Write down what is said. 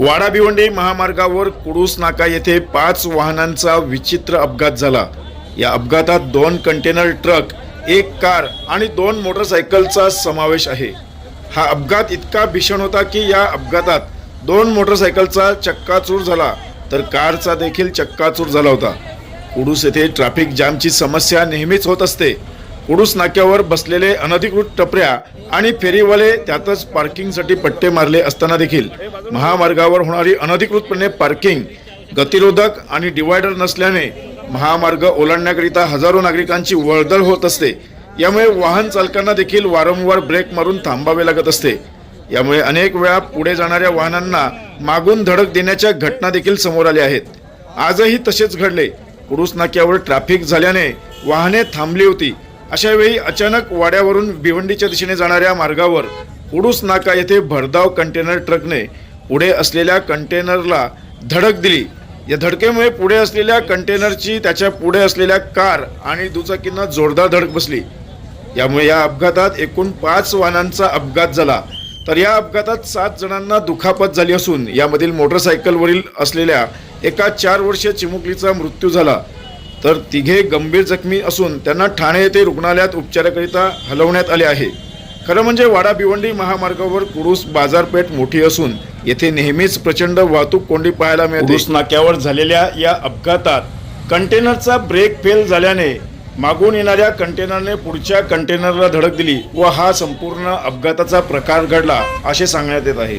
वाडा भिवंडी महामार्गावर कुडूस नाका येथे पाच वाहनांचा विचित्र अपघात झाला. या अपघातात दोन कंटेनर ट्रक एक कार आणि दोन मोटरसायकलचा समावेश आहे. हा अपघात इतका भीषण होता की या अपघातात दोन मोटरसायकलचा चक्काचूर झाला तर कारचा देखील चक्काचूर झाला होता. कुडूस येथे ट्रॅफिक जामची समस्या नेहमीच होत असते. कुडूस नाक्यावर बसलेले अनधिकृत टपऱ्या आणि फेरीवाले त्यातच पार्किंगसाठी पट्टे मारले असताना देखील. महामार्गावर होणारी अनधिकृतपणे पार्किंग गतिरोधक आणि डिवायडर नसल्याने महामार्ग ओलांडण्याकरिता हजारो नागरिकांची वळदळ होत असते. यामुळे वाहन चालकांना देखील वारंवार ब्रेक मारून थांबावे लागत असते. यामुळे अनेक वेळा पुढे जाणाऱ्या वाहनांना मागून धडक देण्याच्या घटना देखील समोर आल्या आहेत. आजही तसेच घडले. पुरुष नाक्यावर ट्रॅफिक झाल्याने वाहने थांबली होती. अशा वेळी अचानक वाड्यावरून भिवंडीच्या दिशेने जाणाऱ्या मार्गावर उडूस नाका येथे भरधाव कंटेनर ट्रकने पुढे असलेल्या कंटेनरला धडक दिली. या धडकेमुळे पुढे असलेल्या कंटेनरची त्याच्या पुढे असलेल्या कार आणि दुचाकींना जोरदार धडक बसली. यामुळे या अपघातात एकूण पाच वाहनांचा अपघात झाला. तर या अपघातात सात जणांना दुखापत झाली असून यामधील मोटरसायकलवरील असलेल्या एका चार वर्षीय चिमुकलीचा मृत्यू झाला. तर तिघे गंभीर जखमी असून त्यांना ठाणे येथे रुग्णालयात उपचाराकरिता हलवण्यात आले आहे. खरं म्हणजे वाडा भिवंडी महामार्गावर कुरुस बाजारपेठ मोठी असून येथे नेहमीच प्रचंड वाहतूक कोंडी पाहायला मिळते. नाक्यावर झालेल्या या अपघातात कंटेनरचा ब्रेक फेल झाल्याने मागून येणाऱ्या कंटेनरने पुढच्या कंटेनरला धडक दिली व हा संपूर्ण अपघाताचा प्रकार घडला असे सांगण्यात येत आहे.